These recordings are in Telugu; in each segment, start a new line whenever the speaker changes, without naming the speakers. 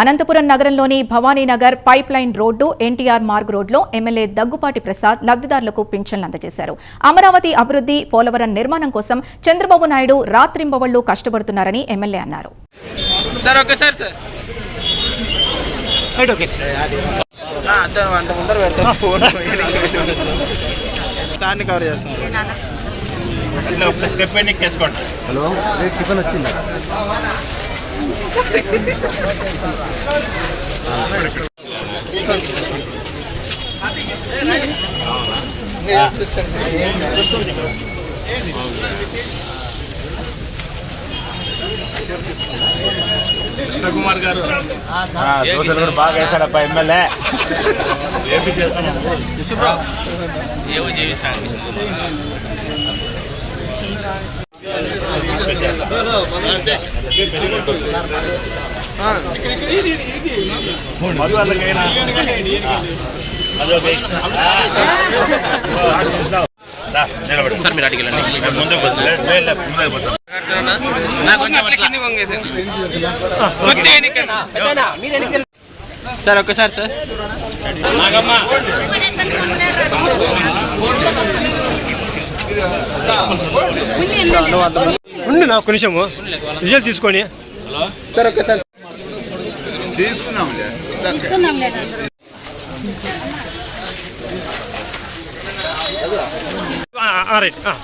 అనంతపురం నగరంలోని Bhavaninagar pipe line road NTR Marg రోడ్లో ఎమ్మెల్యే దగ్గుపాటి ప్రసాద్ లబ్ధిదారులకు పింఛన్లు అందజేశారు. అమరావతి అభివృద్ధి పోలవరం నిర్మాణం కోసం చంద్రబాబు నాయుడు రాత్రింబవళ్ళు కష్టపడుతున్నారని ఎమ్మెల్యే అన్నారు.
సార్ని కవర్ చేస్తాను
హలో
కృష్ణకుమార్ గారు. దోశలు కూడా బాగా వేశాడప్ప ఎమ్మెల్యే. ఏపీ చేస్తాను వాళ్ళకైనా అదొక సార్ మీరు అడిగిలండి ముందే ముందే
సార్ ఒక్కసారి సార్.
నాగమ్మ.
ఉండు నా ఒక్క నిమిషము. రిజల్ట్ తీసుకొని.
సార్ ఒక్కసారి.
ఆ, రైట్ ఆ.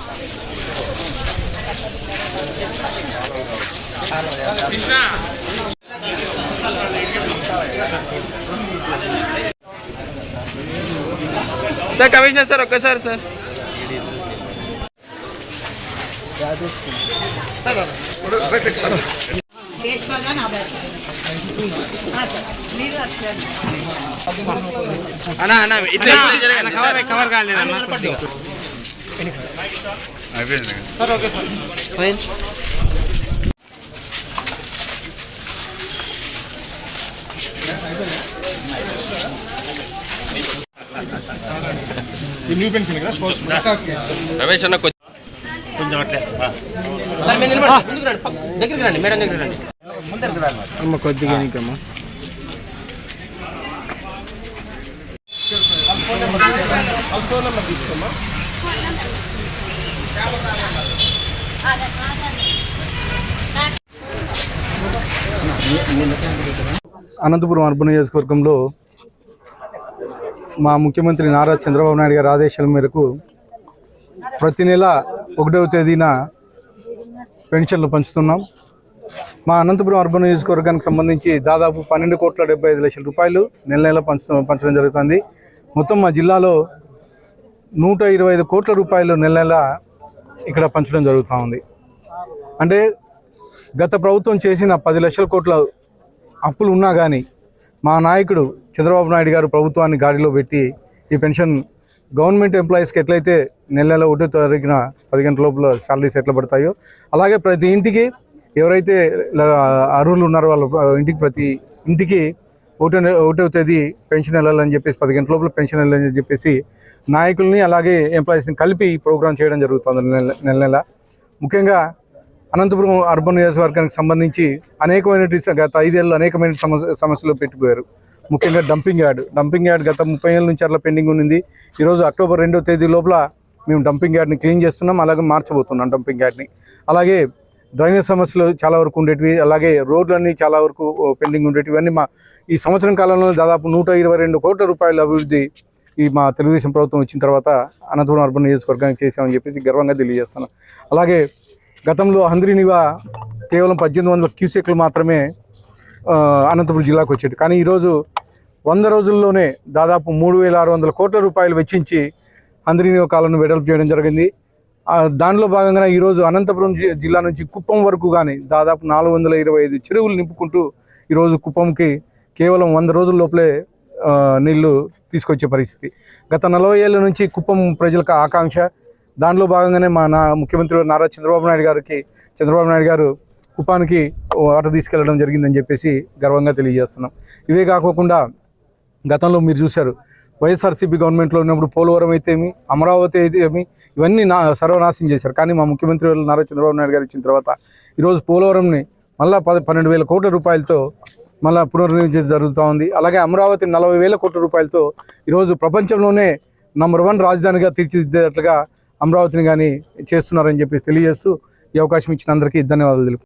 సార్ కమిషనర్ సార్ ఒక్కసారి సార్. అన్నా అన్న ఇట్లా సార్.
న్యూ పెన్షన్ కదా
రమేష్ అన్న
కొంచెం అట్లే. ఆ.
సార్ మీరు నిలబడండి. ముందుకు రండి. పక్క- దగ్గరికి రండి. మేడం దగ్గరికి రండి.
అమ్మ కొద్దిగా
అనంతపురం అర్బన్ నియోజకవర్గంలో మా ముఖ్యమంత్రి నారా చంద్రబాబు నాయుడు గారి ఆదేశాల మేరకు ప్రతి నెల ఒకటవ తేదీన పెన్షన్లు పంచుతున్నాం. మా అనంతపురం అర్బన్ నియోజకవర్గానికి సంబంధించి దాదాపు పన్నెండు కోట్ల డెబ్బై ఐదు లక్షల రూపాయలు నెల నెల పంచ పంచడం జరుగుతుంది. మొత్తం మా జిల్లాలో నూట ఇరవై ఐదు కోట్ల రూపాయలు నెల నెల ఇక్కడ పంచడం జరుగుతూ ఉంది. అంటే గత ప్రభుత్వం చేసిన పది లక్షల కోట్ల అప్పులు ఉన్నా కానీ మా నాయకుడు చంద్రబాబు నాయుడు గారు ప్రభుత్వాన్ని గాడిలో పెట్టి ఈ పెన్షన్ గవర్నమెంట్ ఎంప్లాయీస్కి ఎట్లయితే నెల నెల ఒకటో తారీఖున పది గంటల లోపల శాలరీస్ ఎట్లా పడతాయో అలాగే ప్రతి ఇంటికి ఎవరైతే అర్హులు ఉన్నారో వాళ్ళ ఇంటికి ప్రతి ఇంటికి ఒకటో ఒకటో తేదీ పెన్షన్ వెళ్ళాలని చెప్పేసి పది గంటల లోపల పెన్షన్ వెళ్ళాలని చెప్పేసి నాయకుల్ని అలాగే ఎంప్లాయీస్ని కలిపి ఈ ప్రోగ్రామ్ చేయడం జరుగుతుంది నెల నెల నెల. ముఖ్యంగా అనంతపురం అర్బన్ నియోజకవర్గానికి సంబంధించి అనేకమైన గత ఐదేళ్ళు అనేకమైన సమస్య సమస్యలు పెట్టిపోయారు ముఖ్యంగా డంపింగ్ యార్డ్. డంపింగ్ యార్డ్ గత ముప్పై ఏళ్ళ నుంచి అట్లా పెండింగ్ ఉంది ఈరోజు అక్టోబర్ రెండో తేదీ లోపల మేము డంపింగ్ యార్డ్ని క్లీన్ చేస్తున్నాం అలాగే మార్చబోతున్నాం డంపింగ్ యార్డ్ని. అలాగే డ్రైనేజ్ సమస్యలు చాలా వరకు ఉండేటివి అలాగే రోడ్లన్నీ చాలా వరకు పెండింగ్ ఉండేటివి. అన్నీ మా ఈ సంవత్సరం కాలంలో దాదాపు నూట ఇరవై రెండు కోట్ల రూపాయల అభివృద్ధి ఈ మా తెలుగుదేశం ప్రభుత్వం వచ్చిన తర్వాత అనంతపురం అర్బన్ నియోజకవర్గానికి చేశామని చెప్పేసి గర్వంగా తెలియజేస్తున్నాం. అలాగే గతంలో హంద్రీనివా కేవలం పద్దెనిమిది వందల క్యూసెక్లు మాత్రమే అనంతపురం జిల్లాకు వచ్చేది కానీ ఈరోజు వంద రోజుల్లోనే దాదాపు మూడు వేల ఆరు వందల కోట్ల రూపాయలు వెచ్చించి హంద్రీనివా కాలను వెడల్పు చేయడం జరిగింది. దానిలో భాగంగా ఈరోజు అనంతపురం జిల్లా నుంచి కుప్పం వరకు కానీ దాదాపు నాలుగు వందల ఇరవై ఐదు చెరువులు నింపుకుంటూ ఈరోజు కుప్పంకి కేవలం వంద రోజుల లోపలే నీళ్ళు తీసుకొచ్చే పరిస్థితి. గత నలభై ఏళ్ళ నుంచి కుప్పం ప్రజలకు ఆకాంక్ష దానిలో భాగంగానే మా నా ముఖ్యమంత్రి నారా చంద్రబాబు నాయుడు గారికి చంద్రబాబు నాయుడు గారు కుపానికి వాటర్ తీసుకెళ్ళడం జరిగిందని చెప్పేసి గర్వంగా తెలియజేస్తున్నాం. ఇవే కాకోకుండా గతంలో మీరు చూశారు వైఎస్ఆర్సీపీ గవర్నమెంట్లో ఉన్నప్పుడు పోలవరం అయితేమి అమరావతి అయితేమి ఇవన్నీ నా సర్వనాశం చేశారు. కానీ మా ముఖ్యమంత్రి వాళ్ళు నారా చంద్రబాబు నాయుడు గారు ఇచ్చిన తర్వాత ఈరోజు పోలవరంని మళ్ళా పది పన్నెండు వేల కోట్ల రూపాయలతో మళ్ళీ పునర్నిర్మించడం జరుగుతూ ఉంది. అలాగే అమరావతి నలభై వేల కోట్ల రూపాయలతో ఈరోజు ప్రపంచంలోనే నంబర్ వన్ రాజధానిగా తీర్చిదిద్దేటట్లుగా అమరావతిని కానీ చేస్తున్నారని చెప్పి తెలియజేస్తూ ఈ అవకాశం ఇచ్చిన అందరికీ ధన్యవాదాలు తెలుపు